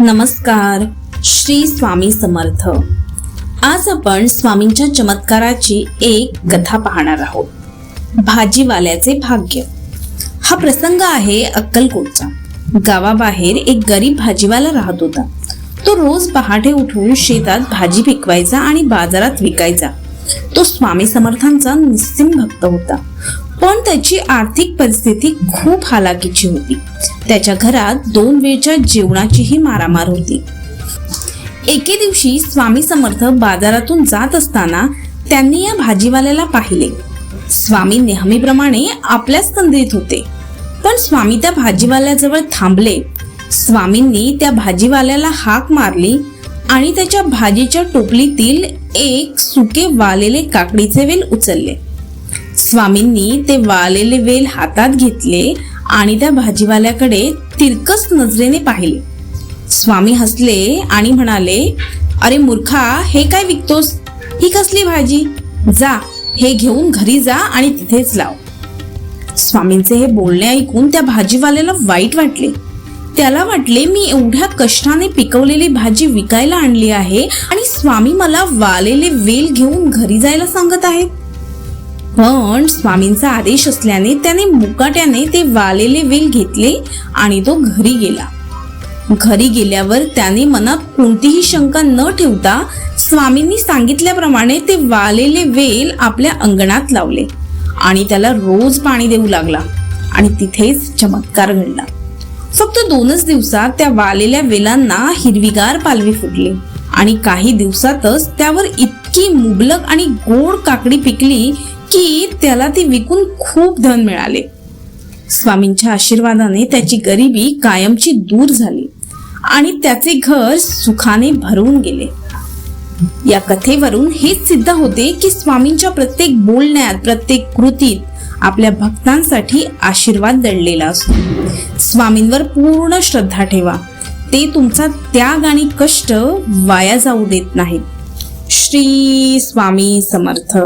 नमस्कार श्री स्वामी समर्थ. आज आपण स्वामींच्या चमत्काराची एक कथा पाहणार आहोत. भाजीवाल्याचे भाग्य. हा प्रसंग आहे अक्कलकोटचा. गावाबाहेर एक गरीब भाजीवाला राहत होता. तो रोज पहाटे उठून शेतात भाजी पिकवायचा आणि बाजारात विकायचा. तो स्वामी समर्थांचा निस्सिम भक्त होता. त्याची आर्थिक परिस्थिती खूप हालाकीची होती. त्याच्या घरात दोन वेळच्या जेवणाचीही मारामार होती. एके दिवशी स्वामी समर्थ बाजारातून जात असताना त्यांनी या भाजीवाल्याला पाहिले. स्वामी नेहमीप्रमाणे आपल्याच तंद्रीत होते. पण स्वामी त्या भाजीवाल्याजवळ थांबले. स्वामींनी त्या भाजीवाल्याला हाक मारली आणि त्याच्या भाजीच्या टोपलीतील एक सुके वालेले काकडीचे वेल उचलले. स्वामींनी ते वालेले वेल हातात घेतले आणि त्या भाजीवाल्याकडे तिरकस नजरेने पाहिले. स्वामी हसले आणि म्हणाले अरे मूर्खा हे काय विकतोस? ही कसली भाजी? जा हे घेऊन घरी जा आणि तिथेच लाव. स्वामींचे हे बोलणे ऐकून त्या भाजीवाल्याला वाईट वाटले. त्याला वाटले मी एवढ्या कष्टाने पिकवलेली भाजी विकायला आणली आहे आणि स्वामी मला वालेले वेल घेऊन घरी जायला सांगत आहेत. पण स्वामींचा आदेश असल्याने त्याने मुकाट्याने ते वालेले वेल घेतले आणि तो घरी गेला. घरी गेल्यावर त्याने मनात कोणतीही शंका न ठेवता स्वामींनी सांगितल्याप्रमाणे ते वालेले वेल आपल्या अंगणात लावले आणि त्याला रोज पाणी देऊ लागला आणि तिथेच चमत्कार घडला. फक्त दोनच दिवसात त्या वालेल्या वेलांना हिरवीगार पालवी फुटली आणि काही दिवसातच त्यावर इतकी मुबलक आणि गोड काकडी पिकली की त्याला ती विकून खूप धन मिळाले. स्वामींच्या आशीर्वादाने त्याची गरिबी कायमची दूर झाली आणि त्याचे घर सुखाने भरून गेले. या कथेवरून हेच सिद्ध होते की स्वामींच्या प्रत्येक बोलण्यात प्रत्येक कृतीत आपल्या भक्तांसाठी आशीर्वाद दडलेला असतो. स्वामींवर पूर्ण श्रद्धा ठेवा. ते तुमचा त्याग आणि कष्ट वाया जाऊ देत नाहीत. श्री स्वामी समर्थ.